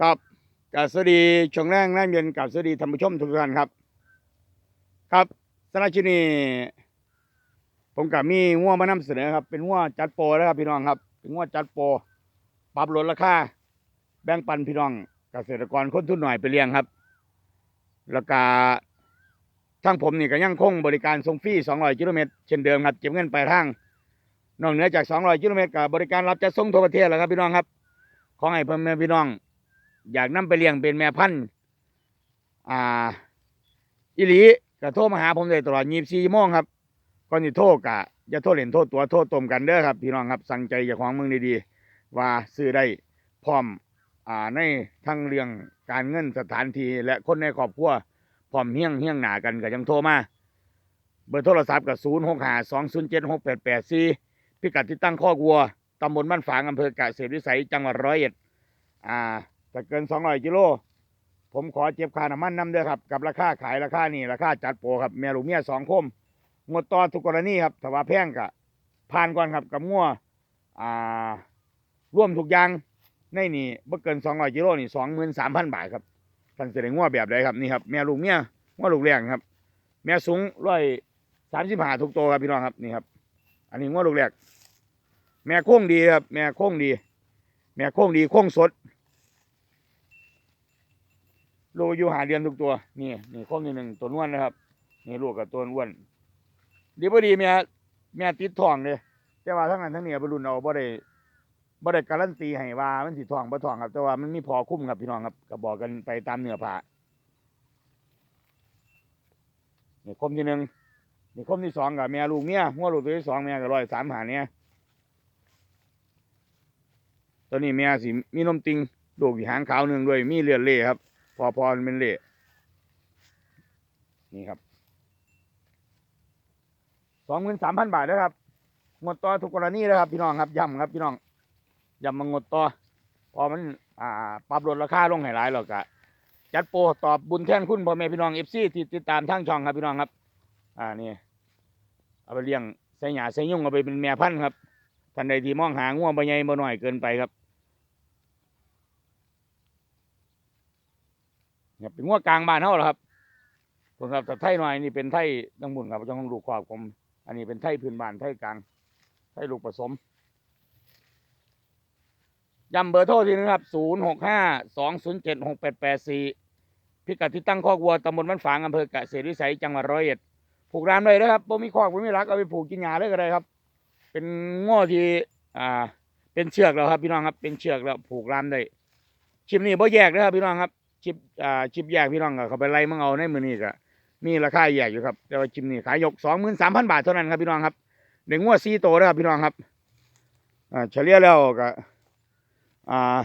ครับกาบสวัสดีช่วงแรกนั่งเย็นกับสวัสดีท่านผู้ชมทุกท่านครับ ครับสำหรับที่นี่ผมกับมีงัวมานำเสนอครับ เป็นงัวจัดโปรนะครับพี่น้องครับ เป็นงัวจัดโปรปรับลดราคาแบ่งปันพี่น้องเกษตรกรคนทุนหน่อยไปเลี้ยงครับแล้วก็ทั้งผมนี่ก็ยังคงบริการส่งฟรี200กิโลเมตรเช่นเดิมครับเก็บเงินไปทางนอกเหนือจาก 200กิโลเมตรกับบริการรับจัดส่งทั่วประเทศแล้วครับพี่น้องครับ ขอให้พ่อแม่พี่น้อง อยากนํไปเลี้ยงเป็นแม่พันธุ์อ่าอิลีก็โทรมาหาผมได้ตลอด24ชั่วโมงครับก่อนสิโทรกะอย่าโทรเล่นโทรตัวโทรตมกันเด้อครับ พี่น้องครับสั่งใจจากของมึงดีๆว่าซื้อได้พร้อมอ่าในทั้งเรื่องการเงินสถานที่และคนในครอบครัวพร้อมเฮี้ยงเฮี้ยงหนากันก็ยังโทรมาเบอร์โทรศัพท์กับ0 6 5 2 0 7 6 8 8 4พิกัดที่ตั้งข้อกวัวตำบลบ้านฝางอำเภอกเกษตรวิสัยจังหวัดร้อยเอ็ดอ่า ถ้าเกิน200กิโล ผมขอเจ็บค่าน้ำมันน้ำเด้อครับ กับราคาขายราคานี่ราคาจัดโปรครับแม่ลูกเมียสองคมงดต่อทุกกรณีครับถ้าว่าแพงกะผ่านก่อนครับกับงัวอ่าร่วมทุกอย่างในนี่บ่เกิน200กิโลนี่23,000บาทครับท่านจะได้งัวแบบใดครับนี่ครับแม่ลูกเมียงัวลูกเลี้ยงครับ แม่สูง135ทุกตัวครับพี่น้องครับนี่ครับ อันนี้งัวลูกเลี้ยงแม่โค้งดีครับ แม่โค้งดี แม่โค้งดีโค้งสด ลูกอายู่หาเดือนทุกตัว นี่นี่ข้อที่หนึ่งตัวนวลนะครับนี่ลูกกับตัวอ้วนดีพอดีแม่แม่ติดท้องเลยแต่ว่าทั้งนั้นทั้งนี้บรรลุนเอาบ่ได้บ่ได้การันตีให้ว่ามันสิท้องบ่ท้องครับ แต่ว่ามันมีพอคุ้มครับพี่น้องครับก็บอกกันไปตามเนื้อผ้านี่คมที่หนึ่งนี่คมที่สองกับแม่ลูกเมียหัวลูกตัวที่สองแม่ก็ร้อยสามหาเนี่ยตัวนี้แม่สิมีนมติงลูกที่หางขาวหนึ่งด้วยมีเลือดเล่ครับ อพอมันเป็นเละนี่ครับสองหมื่นสามพันบาทนะครับงดต่อทุกกรณีนะครับ พี่น้องครับย้ำครับพี่น้องย้ำมางดต่อพอมันอ่าปรับลดราคาลงให้หลายหรอกะจัดโปรตอบบุญแทนคุณพ่อแม่พี่น้องเอฟซีที่ติดตามทางช่องครับพี่น้องครับ อ่านี่เอาไปเลี้ยงใส่หยาใส่ยุ่งเอาไปเป็นแม่พันธุ์ครับท่านใดที่มองหาง่วงใบใหญ่บ่หน่อยเกินไปครับ เนี่ยเป็นงัวกลางบ้านเฮาหรอครับผมครับแต่ไทยหน่อยนี่เป็นไทยตั้งบุญครับจังหวัดลูกขอบผม อันนี้เป็นไทยพื้นบ้านไทยกลางไทยลูกผสมย้ำเบอร์โทรทีนึงครับศูนย์หกห้าสองศูนย์เจ็ดหกแปดแปดสี่พิกัดที่ตั้งคอกวัวตำบลบ้านฝางอำเภอเกษตรวิสัยจังหวัดร้อยเอ็ด ผูกรามเลยนะครับผมมีคอกผมมีรัก เอาไปผูกกินหญ้าเลยก็ได้ครับ เป็นง้อที่อ่า เป็นเชือกแล้วครับพี่น้องครับ เป็นเชือกแล้วผูกรามได้ ชิมนี่บ่แยกนะครับพี่น้องครับ ชิปอ่าชิปแยกพี่น้องก็เขาไปไล่มึงเอาในมือนี้ก็มีราคาแยกอยู่ครับแต่ว่าชิปนี่ขายยกสองหมื่นสามพันบาทเท่านั้นครับพี่น้องครับเด็กงวดซีโตนะครับพี่น้องครับอ่าเฉลี่ยแล้วก็อ่า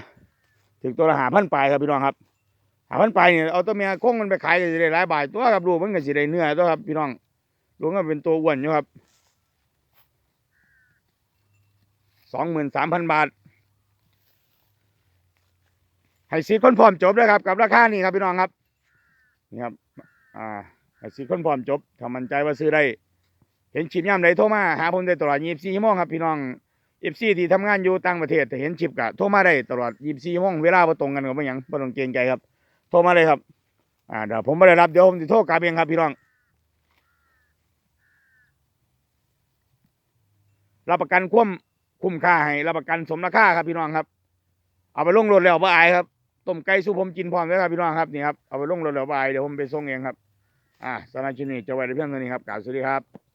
ถึงตัวละหาพันปลายครับพี่น้องครับหาพันปลายเนี่ยเอาตัวเมียโค้งมันไปขายก็จะได้หลายบาทตัวครับลูกมันก็สิได้เนื้อตัวครับพี่น้องลูกก็เป็นตัวอ้วนอยู่ครับสองหมื่นสามพันบาท ให้สีคนพร้อมจบเลยครับ กับราคานี้ครับพี่น้องครับนี่ครับอ่าให้สีคนพร้อมจบถ้ามั่นใจว่าซื้อได้ เห็นชิปย่ำใดโทรมาหาผมได้ตลอด24ชั่วโมงครับพี่น้องเอฟซีที่ทำงานอยู่ต่างประเทศแต่เห็นชิปกะโทรมาได้ตลอด24ชั่วโมงเวลาบ่ตรงกันก็บ่หยังบ่ต้องเกรงใจครับโทรมาเลยครับอ่าเดี๋ยวผมไม่ได้รับเดี๋ยวผมจะโทรกลับเองครับพี่น้อง รับประกันคุ้มคุ้มค่าให้รับประกันสมราคาครับพี่น้องครับ เอาไปลงรถแล้วบ่อายครับ ต้มไก่สู้ผมกินพร้อมแล้วครับพี่น้องครับนี่ครับเอาไปลงรถแล้วบ่อายเดี๋ยวผมไปส่งเองครับอ่าสำหรับชิ้นนี้จะไว้ในเพียงเท่านี้ครับกล่าวสวัสดีครับ